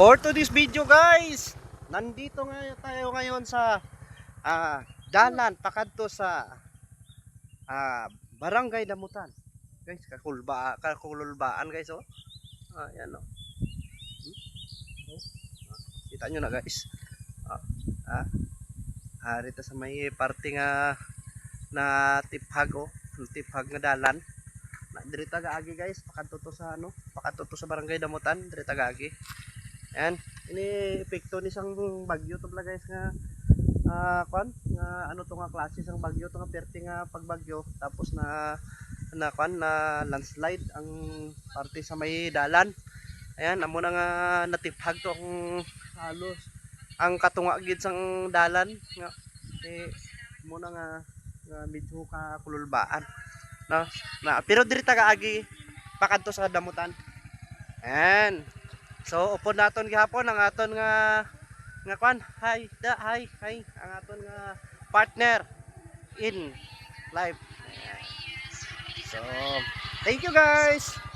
For today's video guys, nandito nga tayo ngayon sa ah, dalan pakadto sa ah, Barangay Damutan. Guys, kakulba kakululbaan guys oh. Ah, yan oh. Hmm? Oh. Ah, Kita nyo na guys. Ah, ah. Ah, rito sa may parte nga na tiphag oh, tiphag nga dalan. Na diri tagaagi guys, pakadto to sa ano, pakadto to sa Barangay Damutan, diri tagaagi. Yan, ini epekto ni sang bagyo to pala guys nga ah kwan nga ano to nga klase sang bagyo to nga perti nga pagbagyo tapos na na kwan na landslide ang parte sa may dalan. Ayan, amo na nga natiphag to ang halos ang katunga gid sang dalan nga eh mo na nga, nga medyo ka kululbaan. No? Na, pero diri tagaagi pakadto sa damutan. Ayan. So upod naton gihapon ang aton nga nga kwan. Hi, da, hi, hi. Ang aton nga partner in life. So, thank you guys.